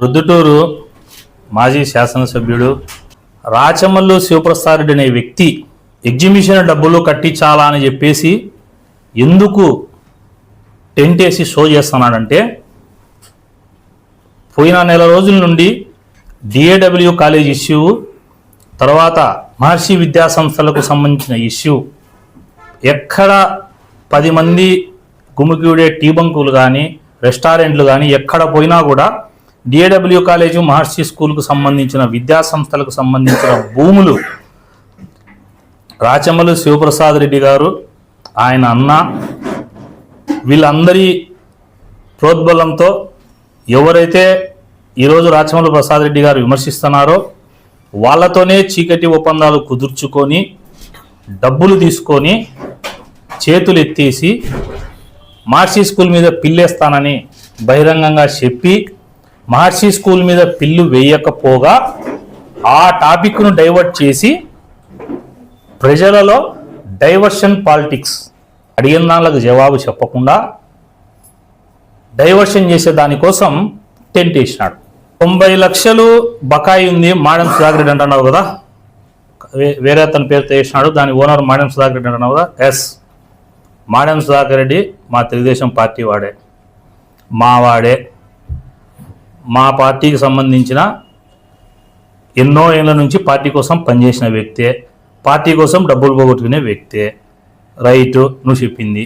రుద్దుటూరు మాజీ శాసనసభ్యుడు రాచమల్లు శివప్రసాద్ అనే వ్యక్తి ఎగ్జిబిషన్ డబ్బులు కట్టించాలా అని చెప్పేసి ఎందుకు టెంట్ వేసి షో చేస్తున్నాడంటే పోయిన నెల రోజుల నుండి డిఏడబ్ల్యూ కాలేజ్ ఇష్యూ తర్వాత మహర్షి విద్యా సంస్థలకు సంబంధించిన ఇష్యూ ఎక్కడ పది మంది గుమిగూడే టీ బంకులు కానీ రెస్టారెంట్లు కానీ ఎక్కడ పోయినా కూడా డిఏడబ్ల్యూ కాలేజీ మహర్షి స్కూల్కు సంబంధించిన విద్యా సంస్థలకు సంబంధించిన భూములు రాచమల్లు శివప్రసాద్ రెడ్డి గారు ఆయన అన్న వీళ్ళందరి ప్రోద్బలంతో ఎవరైతే ఈరోజు రాచమల్లు ప్రసాద్ రెడ్డి గారు విమర్శిస్తున్నారో వాళ్ళతోనే చీకటి ఒప్పందాలు కుదుర్చుకొని డబ్బులు తీసుకొని చేతులు ఎత్తేసి మహర్షి స్కూల్ మీద పిల్లేస్తానని బహిరంగంగా చెప్పి మహర్షి స్కూల్ మీద పిల్లు వేయకపోగా ఆ టాపిక్ను డైవర్ట్ చేసి ప్రజలలో డైవర్షన్ పాలిటిక్స్ అడిగిన దానికి జవాబు చెప్పకుండా డైవర్షన్ చేసే దానికోసం టెంట్ వేసినాడు తొంభై లక్షలు బకాయి ఉంది మాడం సుధాకర్ రెడ్డి అంటున్నావు కదా? వేరే అతని పేరుతో వేసినాడు దాని ఓనర్ మాడం సుధాకర్ రెడ్డి అంటున్నావు కదా? ఎస్ మాడం సుధాకర్ రెడ్డి మా తెలుగుదేశం పార్టీ వాడే. మా వాడే. మా పార్టీకి సంబంధించిన ఎన్నో ఏళ్ళ నుంచి పార్టీ కోసం పనిచేసిన వ్యక్తే పార్టీ కోసం డబ్బులు పోగొట్టుకునే వ్యక్తే. రైట్ నువ్వు చెప్పింది.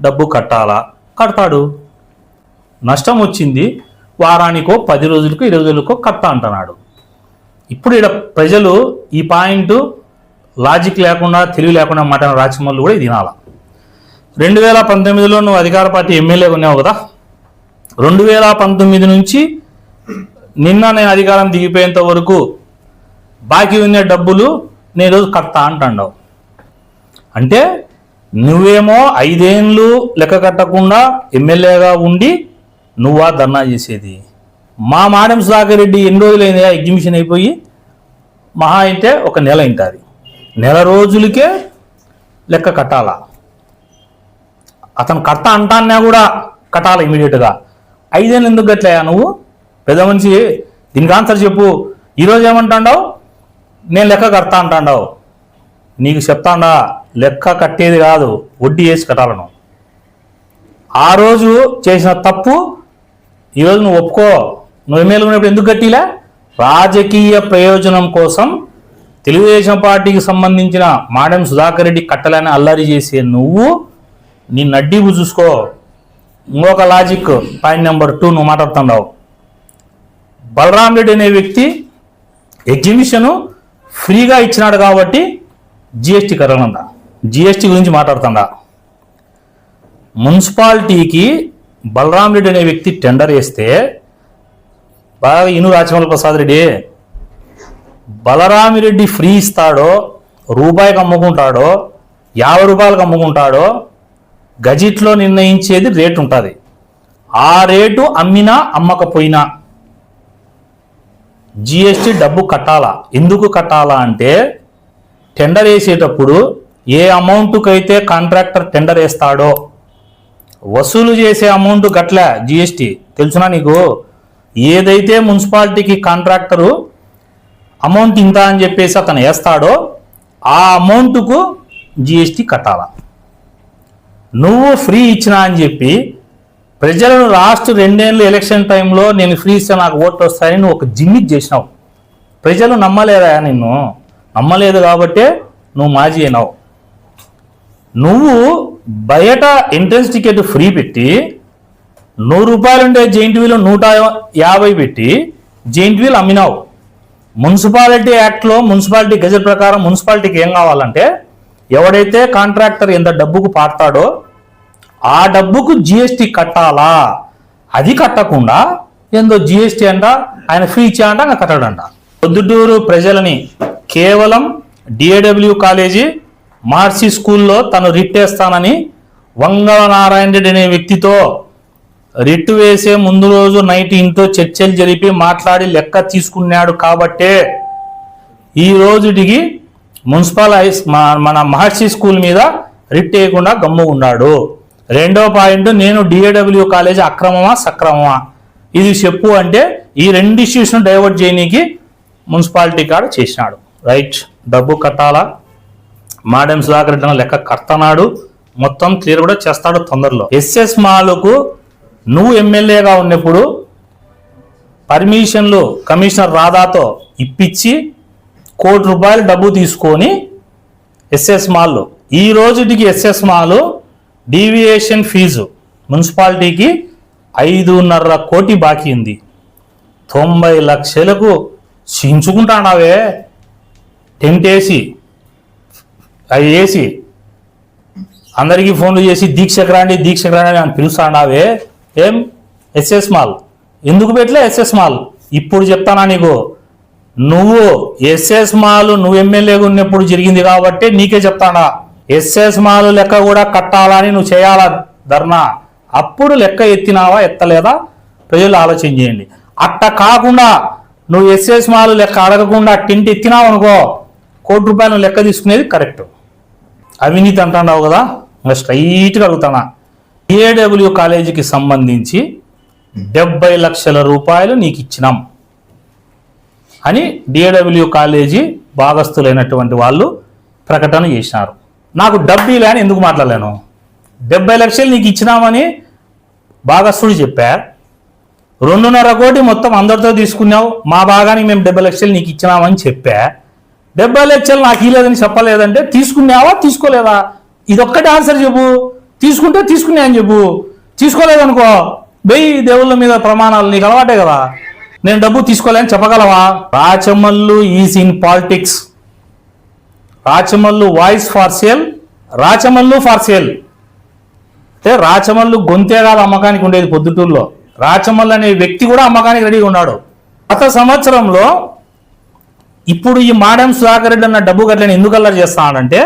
డబ్బు కట్టాలా? కడతాడు. నష్టం వచ్చింది. వారానికో పది రోజులకో ఇరవై రోజులకో కట్టా అంటున్నాడు. ఇప్పుడు ఇక్కడ ప్రజలు ఈ పాయింట్ లాజిక్ లేకుండా తెలివి లేకుండా మాట రాచమల్లు కూడా తినాల రెండు వేల పంతొమ్మిదిలో నువ్వు అధికార పార్టీ ఎమ్మెల్యే ఉన్నావు కదా. రెండు వేల పంతొమ్మిది నుంచి నిన్న నేను అధికారం దిగిపోయేంత వరకు బాకీ ఉన్న డబ్బులు నేను ఈరోజు కడతా అంటాండవు. అంటే నువ్వేమో ఐదేళ్ళు లెక్క కట్టకుండా ఎమ్మెల్యేగా ఉండి నువ్వా ధర్నా చేసేది. మా మాడెం సుధాకర్ రెడ్డి ఎన్ని రోజులైంది ఎగ్జిబిషన్ అయిపోయి? మహా అయితే ఒక నెల అయింటుంది. నెల రోజులకే లెక్క కట్టాలా? అతను కట్ట అంటాన్నా కూడా కట్టాలి ఇమీడియట్గా? ఐదేళ్ళు ఎందుకు గట్లయా నువ్వు? పెద్ద మనిషి దీనికి ఆన్సర్ చెప్పు. ఈరోజు ఏమంటాండావు? నేను లెక్క కడతా అంటాండావు. నీకు చెప్తాండా లెక్క కట్టేది కాదు వడ్డీ వేసి కట్టాలను. ఆ రోజు చేసిన తప్పు ఈరోజు నువ్వు ఒప్పుకో. నువ్వు ఎమ్మెల్యే ఉన్నప్పుడు ఎందుకు కట్టిలే? రాజకీయ ప్రయోజనం కోసం తెలుగుదేశం పార్టీకి సంబంధించిన మాడం సుధాకర్ రెడ్డి కట్టలని అల్లరి చేసే నువ్వు నీ నడ్డీపు చూసుకో. ఇంకొక లాజిక్ పాయింట్ నెంబర్ టూ నువ్వు మాట్లాడుతున్నావు బలరాం రెడ్డి అనే వ్యక్తి ఎగ్జిబిషను ఫ్రీగా ఇచ్చినాడు కాబట్టి జిఎస్టీ కరగనందా జిఎస్టీ గురించి మాట్లాడుతుందా? మున్సిపాలిటీకి బలరాం రెడ్డి అనే వ్యక్తి టెండర్ వేస్తే బాగా ఇను రాజమౌళి ప్రసాద్ రెడ్డి బలరామిరెడ్డి ఫ్రీ ఇస్తాడో రూపాయికి అమ్ముకుంటాడో యాభై రూపాయలకు అమ్ముకుంటాడో గజిట్లో నిర్ణయించేది రేటు ఉంటుంది. ఆ రేటు అమ్మినా అమ్మకపోయినా జిఎస్టి డబ్బు కట్టాలా? ఎందుకు కట్టాలా అంటే టెండర్ వేసేటప్పుడు ఏ అమౌంట్కి అయితే కాంట్రాక్టర్ టెండర్ వేస్తాడో వసూలు చేసే అమౌంట్ గట్ల జిఎస్టి తెలుసునా నీకు? ఏదైతే మున్సిపాలిటీకి కాంట్రాక్టరు అమౌంట్ ఇంత అని చెప్పేసి అతను వేస్తాడో ఆ అమౌంట్కు జిఎస్టి కట్టాలా? నువ్వు ఫ్రీ ఇచ్చినా అని చెప్పి ప్రజలను లాస్ట్ రెండేళ్ళు ఎలక్షన్ టైంలో నేను ఫ్రీ ఇస్తే నాకు ఓట్లు వస్తాయని నువ్వు ఒక జిమ్మిక్ చేసినావు. ప్రజలు నమ్మలేదా నిన్ను? నమ్మలేదు కాబట్టే నువ్వు మాజీ అయినావు. నువ్వు బయట ఎంట్రన్స్ టికెట్ ఫ్రీ పెట్టి నూరు రూపాయలు ఉండే జెయింట్ వీల్ నూట యాభై పెట్టి జెయింట్ వీల్ అమ్మినావు. మున్సిపాలిటీ యాక్ట్లో మున్సిపాలిటీ గజెట్ ప్రకారం మున్సిపాలిటీకి ఏం కావాలంటే ఎవడైతే కాంట్రాక్టర్ ఎంత డబ్బుకు పాడతాడో ఆ డబ్బుకు జిఎస్టీ కట్టాలా? అది కట్టకుండా ఏందో జిఎస్టీ అంట ఆయన ఫ్రీ ఇచ్చా అంట ఇంకా కట్టడంట. పొద్దుటూరు ప్రజలని కేవలం డిఏడబ్ల్యూ కాలేజీ మార్సి స్కూల్లో తను రిట్టేస్తానని వంగల నారాయణ రెడ్డి అనే వ్యక్తితో రిట్టు వేసే ముందు రోజు నైట్ ఇంట్లో చర్చలు జరిపి మాట్లాడి లెక్క తీసుకున్నాడు కాబట్టే ఈ రోజుటికి మున్సిపల్ మన మహర్షి స్కూల్ మీద రిట్ వేయకుండా గమ్ము ఉన్నాడు రెండో పాయింట్ నేను డిఏడబ్ల్యూ కాలేజ్ అక్రమమా సక్రమమా? ఇది చెప్పు అంటే ఈ రెండు ఇష్యూస్ను డైవర్ట్ చేయనీకి మున్సిపాలిటీ కాడ చేసినాడు. రైట్ డబ్బు కట్టాలా? మాడెం సుధాకర్ రెడ్డి లెక్క కడతన్నాడు మొత్తం క్లియర్ కూడా చేస్తాడు తొందరలో. ఎస్ఎస్ మాలకు నువ్వు ఎమ్మెల్యేగా ఉన్నప్పుడు పర్మిషన్లు కమిషనర్ రాధాతో ఇప్పించి కోటి రూపాయలు డబ్బు తీసుకొని ఎస్ఎస్ మాల్. ఈ రోజుటికి ఎస్ఎస్ మాల్ డీవియేషన్ ఫీజు మున్సిపాలిటీకి ఐదున్నర కోటి బాకీ ఉంది. తొంభై లక్షలకు చించుకుంటాడావే టెంట్ వేసి అవి వేసి అందరికీ ఫోన్లు చేసి దీక్షకు రండి దీక్షకు రండి అని పిలుస్తాడావే ఏం? SS mall. ఎందుకు పెట్టలే ఎస్ఎస్ మాల్? ఇప్పుడు చెప్తానా నీకు? నువ్వు ఎస్ఎస్ మాల్ నువ్వు ఎమ్మెల్యేగా ఉన్నప్పుడు జరిగింది కాబట్టి నీకే చెప్తానా? ఎస్ఎస్ మాలు లెక్క కూడా కట్టాలని నువ్వు చేయాలా ధర్నా? అప్పుడు లెక్క ఎత్తినావా ఎత్తలేదా? ప్రజలు ఆలోచన చేయండి. అట్ట కాకుండా నువ్వు ఎస్ఎస్ మాలు లెక్క అడగకుండా టింట్ ఎత్తినావు అనుకో కోటి రూపాయలు లెక్క తీసుకునేది కరెక్ట్. అవినీతి అంటున్నావు కదా ఇంకా స్ట్రైట్గా అడుగుతానా ఏడబ్ల్యూ కాలేజీకి సంబంధించి డెబ్బై లక్షల రూపాయలు నీకు ఇచ్చినాం అని డిఏడబ్ల్యూ కాలేజీ భాగస్థులైనటువంటి వాళ్ళు ప్రకటన చేసినారు. నాకు డబ్బీలే అని ఎందుకు మాట్లాడలేను? డెబ్బై లక్షలు నీకు ఇచ్చినామని భాగస్థుడు చెప్పా. రెండున్నర కోటి మొత్తం అందరితో తీసుకున్నావు మా భాగానికి మేము డెబ్బై లక్షలు నీకు ఇచ్చినామని చెప్పా. డెబ్బై లక్షలు నాకు ఇవ్వలేదని చెప్పలేదంటే తీసుకున్నావా తీసుకోలేదా? ఇదొక్కటి ఆన్సర్ చెప్పు. తీసుకుంటే తీసుకున్నా అని చెప్పు. తీసుకోలేదనుకో వెయ్యి దేవుళ్ళ మీద ప్రమాణాలు నీకు అలవాటే కదా. నేను డబ్బు తీసుకోలేని చెప్పగలవా? Rachamallu is in politics. Rachamallu voice for sale Rachamallu for sale. అంటే రాచమల్లు గొంతే కాదు అమ్మకానికి ఉండేది పొద్దుటూరులో. రాచమల్లు అనే వ్యక్తి కూడా అమ్మకానికి రెడీగా ఉన్నాడు. గత సంవత్సరంలో ఇప్పుడు ఈ మాడెం సుధాకర్ రెడ్డి అన్న డబ్బు గట్లని ఎందుకు అల్లరి చేస్తానంటే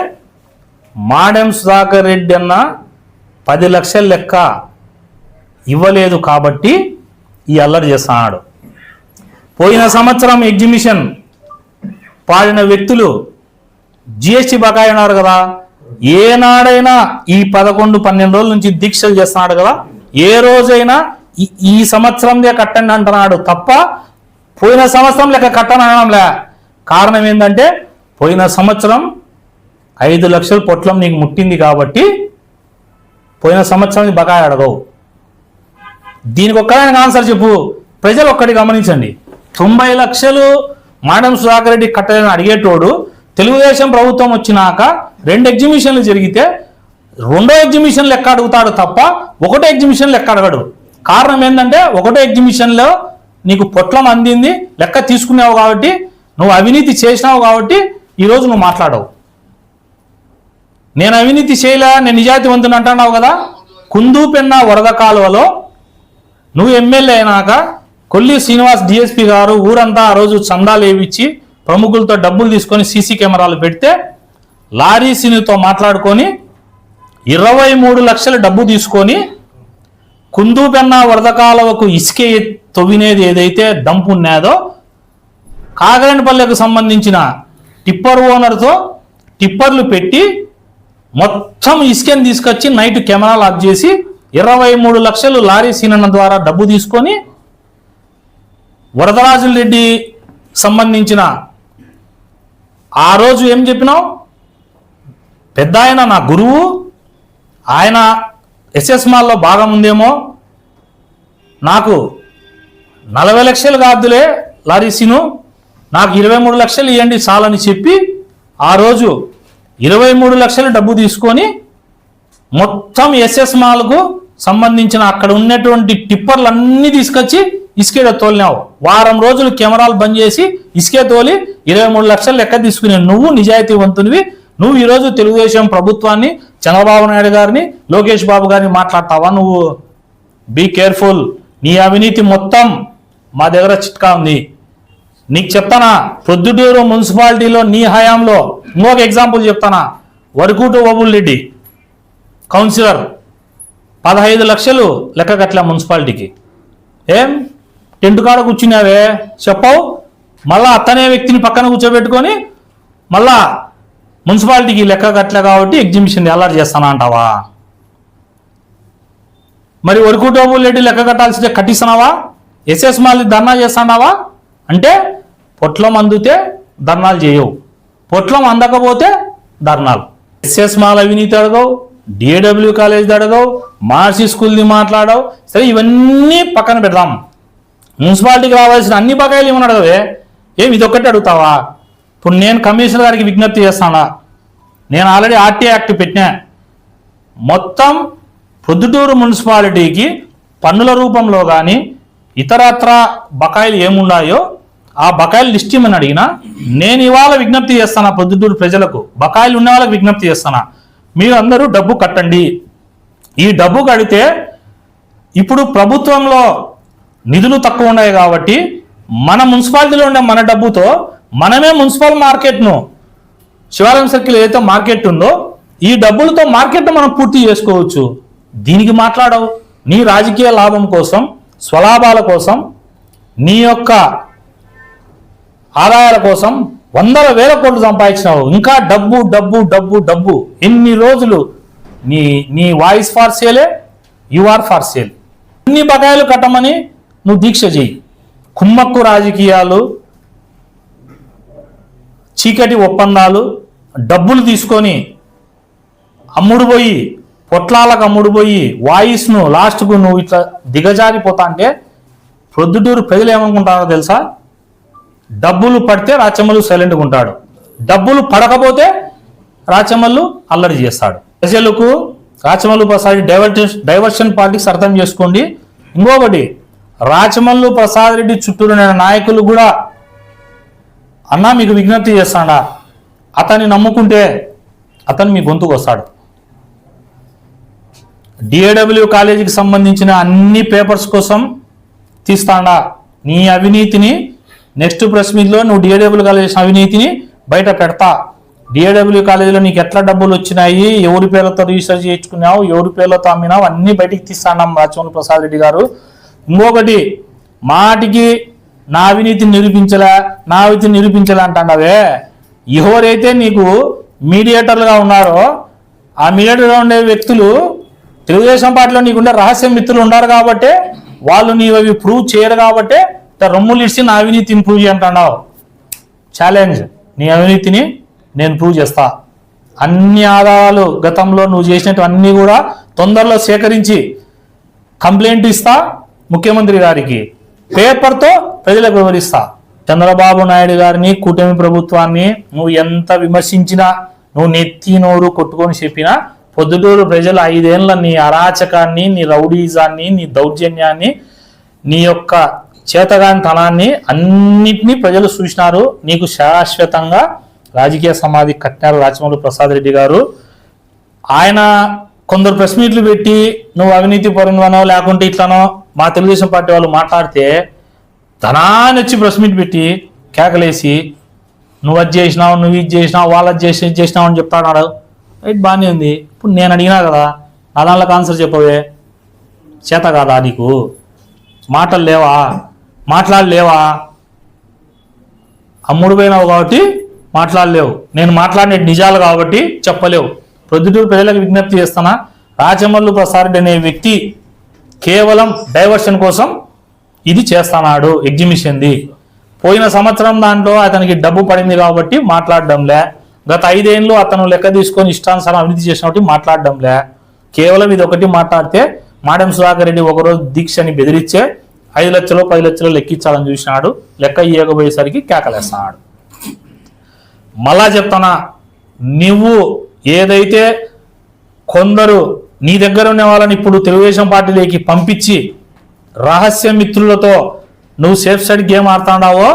మాడెం సుధాకర్ రెడ్డి అన్న పది లక్షల లెక్క ఇవ్వలేదు కాబట్టి ఈ అల్లరి చేస్తున్నాడు. పోయిన సంవత్సరం ఎగ్జిబిషన్ పాడిన వ్యక్తులు జిఎస్టి బకాయి ఉన్నారు కదా. ఏనాడైనా ఈ పదకొండు పన్నెండు రోజుల నుంచి దీక్షలు చేస్తున్నాడు కదా. ఏ రోజైనా ఈ- సంవత్సరంలో కట్టండి అంటున్నాడు తప్ప పోయిన సంవత్సరం లెక్క కట్టనడంలే కారణం ఏంటంటే పోయిన సంవత్సరం ఐదు లక్షల పొట్లం నీకు ముట్టింది కాబట్టి పోయిన సంవత్సరం బకాయి అడగవు. దీనికి ఒక్కదానికి ఆన్సర్ చెప్పు. ప్రజలు ఒక్కటి గమనించండి. తొంభై లక్షలు మాడం సుధాకర్ రెడ్డి కట్టలేని అడిగేటోడు తెలుగుదేశం ప్రభుత్వం వచ్చినాక రెండు ఎగ్జిబిషన్లు జరిగితే రెండో ఎగ్జిబిషన్ లెక్క అడుగుతాడు తప్ప ఒకటో ఎగ్జిబిషన్ లెక్క అడగడు. కారణం ఏంటంటే ఒకటో ఎగ్జిబిషన్లో నీకు పొట్లం అందింది లెక్క తీసుకున్నావు కాబట్టి నువ్వు అవినీతి చేసినావు కాబట్టి ఈరోజు నువ్వు మాట్లాడవు. నేను అవినీతి చేయలే నేను నిజాయితీవంతుని అంటున్నావు కదా? కుందుపెన్న వరద కాలువలో నువ్వు ఎమ్మెల్యే అయినాక కొల్లి శ్రీనివాస్ డిఎస్పి గారు ఊరంతా ఆ రోజు చందాలు వేయించి ప్రముఖులతో డబ్బులు తీసుకొని సీసీ కెమెరాలు పెడితే లారీ సీనుతో మాట్లాడుకొని ఇరవై మూడు లక్షల డబ్బు తీసుకొని కుందుబెన్న వరద కాలువకు ఇసుకే తవ్వినేది ఏదైతే డంప్ ఉన్నాదో కాగరేనిపల్లెకు సంబంధించిన టిప్పర్ ఓనర్తో టిప్పర్లు పెట్టి మొత్తం ఇసుకని తీసుకొచ్చి నైట్ కెమెరాలు ఆఫ్ చేసి ఇరవై మూడు లక్షలు లారీ సీనన్న ద్వారా డబ్బు తీసుకొని వరదరాజుల రెడ్డి సంబంధించిన ఆ రోజు ఏం చెప్పినావు? పెద్ద ఆయన నా గురువు ఆయన ఎస్ఎస్ మాల్లో భాగం ఉందేమో? నాకు నలభై లక్షలు కాదులే లారీసీను నాకు ఇరవై మూడు లక్షలు ఇవ్వండి చాలని చెప్పి ఆ రోజు ఇరవై మూడు లక్షలు డబ్బు తీసుకొని మొత్తం ఎస్ఎస్ మాల్కు సంబంధించిన అక్కడ ఉన్నటువంటి టిప్పర్లు అన్నీ తీసుకొచ్చి ఇసుకే తోలినావు. వారం రోజులు కెమెరాలు బంద్ చేసి ఇసుకే తోలి ఇరవై మూడు లక్షలు లెక్క తీసుకునే నువ్వు నిజాయితీవంతునివి. నువ్వు ఈరోజు తెలుగుదేశం ప్రభుత్వాన్ని చంద్రబాబు నాయుడు గారిని లోకేష్ బాబు గారిని మాట్లాడతావా నువ్వు? బీ కేర్ఫుల్ నీ అవినీతి మొత్తం మా దగ్గర చిట్కా ఉంది. నీకు చెప్తానా? ప్రొద్దుటూరు మున్సిపాలిటీలో నీ హయాంలో ఇంకొక ఎగ్జాంపుల్ చెప్తానా? వరకుటు ఓబుల్ రెడ్డి కౌన్సిలర్ పదహైదు లక్షలు లెక్క కట్టలే మున్సిపాలిటీకి. ఏం? టెంట్ కాడ కూర్చున్నావే? చెప్పవు. మళ్ళా అతనే వ్యక్తిని పక్కన కూర్చోబెట్టుకొని మళ్ళా మున్సిపాలిటీకి లెక్క కట్టలే కాబట్టి ఎగ్జిబిషన్ ఎల్ఆర్ చేస్తానా అంటావా? మరి వరకుటోబుల్ రెడ్డి లెక్క కట్టాల్సిందే కట్టిస్తున్నావా? ఎస్ఎస్ మాల్ని ధర్నా చేస్తున్నావా అంటే పొట్లం అందితే ధర్నాలు చేయవు. పొట్లం అందకపోతే ధర్నాలు. ఎస్ఎస్ మాల్ అవినీతి అడగవు డిఏడబ్ల్యూ కాలేజ్ అడగవు మార్సి స్కూల్ది మాట్లాడవు. సరే ఇవన్నీ పక్కన పెడదాం. మున్సిపాలిటీకి రావాల్సిన అన్ని బకాయిలు ఏమని అడగవే? ఏం ఇదొక్కటి అడుగుతావా? ఇప్పుడు నేను కమిషనర్ గారికి విజ్ఞప్తి చేస్తానా? నేను ఆల్రెడీ ఆర్టీ యాక్ట్ పెట్టినా. మొత్తం పొద్దుటూరు మున్సిపాలిటీకి పన్నుల రూపంలో కానీ ఇతరత్ర బకాయిలు ఏమున్నాయో ఆ బకాయిలు లిస్ట్ ఇమ్మని అడిగినా నేను ఇవాళ విజ్ఞప్తి చేస్తానా పొద్దుటూరు ప్రజలకు? బకాయిలు ఉన్న వాళ్ళకి విజ్ఞప్తి చేస్తానా? మీరు అందరూ డబ్బు కట్టండి. ఈ డబ్బు కడితే ఇప్పుడు ప్రభుత్వంలో నిధులు తక్కువ ఉన్నాయి కాబట్టి మన మున్సిపాలిటీలో ఉండే మన డబ్బుతో మనమే మున్సిపల్ మార్కెట్ను శివాలయం సర్కిల్ ఏదైతే మార్కెట్ ఉందో ఈ డబ్బులతో మార్కెట్ను మనం పూర్తి చేసుకోవచ్చు. దీనికి మాట్లాడవు. నీ రాజకీయ లాభం కోసం స్వలాభాల కోసం నీ యొక్క ఆదాయాల కోసం వందల వేల కోట్లు సంపాదించినావు. ఇంకా డబ్బు డబ్బు డబ్బు డబ్బు. ఎన్ని రోజులు? నీ నీ వాయిస్ ఫార్ సేలే యు ఆర్ ఫార్ సేల్. అన్ని బకాయిలు కట్టమని నువ్వు దీక్ష చేయి. కుమ్మక్కు రాజకీయాలు చీకటి ఒప్పందాలు డబ్బులు తీసుకొని అమ్ముడుపోయి పొట్లాలకు అమ్ముడుపోయి వాయిస్ను లాస్ట్కు నువ్వు ఇట్లా దిగజారిపోతా అంటే ప్రొద్దుటూరు ప్రజలు ఏమనుకుంటారో తెలుసా? డబ్బులు పడితే రాచమ్మలు సైలెంట్గా ఉంటాడు. డబ్బులు పడకపోతే రాచమ్మలు అల్లరి చేస్తాడు. ప్రజలకు Rachamallu Prasad diversion diversion politics అర్థం చేసుకోండి. ఇంకొకటి రాచమల్లు ప్రసాద్ రెడ్డి చుట్టూరున్న నాయకులు కూడా అన్నా మీకు విజ్ఞప్తి చేస్తాడా? అతన్ని నమ్ముకుంటే అతను మీ గొంతుకు వస్తాడు. డిఏడబ్ల్యూ కాలేజీకి సంబంధించిన అన్ని పేపర్స్ కోసం తీస్తాడా? నీ అవినీతిని నెక్స్ట్ ప్రెస్ మీట్లో నువ్వు డిఏడబ్ల్యూ కాలేజ్ చేసిన అవినీతిని బయట పెడతా. డిఏడబ్ల్యూ కాలేజీలో నీకు ఎట్లా డబ్బులు వచ్చినాయి? ఎవరి పేర్లతో రీసెర్చ్ చేయించుకున్నావు? ఎవరి పేర్లతో అమ్మినావు? అన్ని బయటికి తీస్తాడాం రాచమల్లి ప్రసాద్ రెడ్డి గారు? ఇంకొకటి మాటికి నా అవినీతిని నిరూపించలే నా అవినీతిని నిరూపించలే అంటున్నావే. ఎవరైతే నీకు మీడియేటర్లుగా ఉన్నారో ఆ మీడియేటర్గా ఉండే వ్యక్తులు తెలుగుదేశం పార్టీలో నీకుండే రహస్య మిత్రులు ఉన్నారు కాబట్టి వాళ్ళు నీవు అవి ప్రూవ్ చేయరు కాబట్టి రొమ్ములు ఇచ్చి నా అవినీతిని ప్రూవ్ చేయంటున్నావు ఛాలెంజ్ నీ అవినీతిని నేను ప్రూవ్ చేస్తా. అన్ని ఆధారాలు గతంలో నువ్వు చేసినట్టు అన్నీ కూడా తొందరలో సేకరించి కంప్లైంట్ ఇస్తా. ముఖ్యమంత్రి గారికి పేపర్తో ప్రజలకు వివరిస్తా. చంద్రబాబు నాయుడు గారిని కూటమి ప్రభుత్వాన్ని నువ్వు ఎంత విమర్శించినా నువ్వు నెత్తి నోరు కొట్టుకొని చెప్పినా పొద్దుటూరు ప్రజలు ఐదేళ్ళ నీ అరాచకాన్ని నీ రౌడీజాన్ని నీ దౌర్జన్యాన్ని నీ యొక్క చేతగానితనాన్ని అన్నిటినీ ప్రజలు చూసినారు. నీకు శాశ్వతంగా రాజకీయ సమాధి కట్టినారు రాచమౌళి ప్రసాద్ రెడ్డి గారు. ఆయన కొందరు ప్రెస్ మీట్లు పెట్టి నువ్వు అవినీతి పరునో లేకుంటే ఇట్లానో మా తెలుగుదేశం పార్టీ వాళ్ళు మాట్లాడితే ధనాన్ని వచ్చి ప్రెస్ మీట్ పెట్టి కేకలేసి నువ్వు అది చేసినావు నువ్వు ఇది చేసినావు వాళ్ళు అది చేసి ఇది చేసినావు అని చెప్తాడు రైట్ బాగానే ఉంది. ఇప్పుడు నేను అడిగినా కదా నా దానిలోకి ఆన్సర్ చెప్పవే. చేత కాదా నీకు? మాటలు లేవా? మాట్లాడలేవా? అమ్ముడు పోయినావు కాబట్టి మాట్లాడలేవు. నేను మాట్లాడిన నిజాలు కాబట్టి చెప్పలేవు. ప్రొద్దుటూరు ప్రజలకు విజ్ఞప్తి చేస్తానా రాజమల్లు ప్రసాద్ అనే వ్యక్తి కేవలం డైవర్షన్ కోసం ఇది చేస్తున్నాడు ఎగ్జిబిషన్ది. పోయిన సంవత్సరం దాంట్లో అతనికి డబ్బు పడింది కాబట్టి మాట్లాడడంలే. గత ఐదేళ్ళు అతను లెక్క తీసుకొని ఇష్టానుసారం అభివృద్ధి చేసినట్టు మాట్లాడడంలే. కేవలం ఇది ఒకటి మాట్లాడితే మాడెం సుధాకర్ రెడ్డి ఒకరోజు దీక్షని బెదిరించే ఐదు లక్షలు పది లక్షలు లెక్కించాలని చూసినాడు. లెక్క ఇయ్యకపోయేసరికి కేకలేస్తున్నాడు. మళ్ళా చెప్తానా నువ్వు ఏదైతే కొందరు నీ దగ్గర ఉన్న వాళ్ళని ఇప్పుడు తెలుగుదేశం పార్టీలోకి పంపించి రహస్య మిత్రులతో నువ్వు సేఫ్ సైడ్ గేమ్ ఆడుతాడావో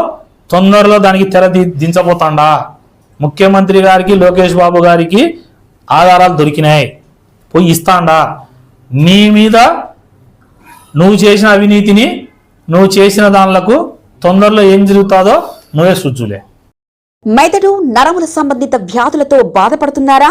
తొందరలో దానికి తెర దించబోతాండా. ముఖ్యమంత్రి గారికి లోకేష్ బాబు గారికి ఆధారాలు దొరికినాయి. పోయి ఇస్తాండా. నీ మీద నువ్వు చేసిన అవినీతిని నువ్వు చేసిన దానిలకు తొందరలో ఏం జరుగుతుందో నువ్వే సుజ్జులే మెదడు నరముల సంబంధిత వ్యాధులతో బాధపడుతున్నారా?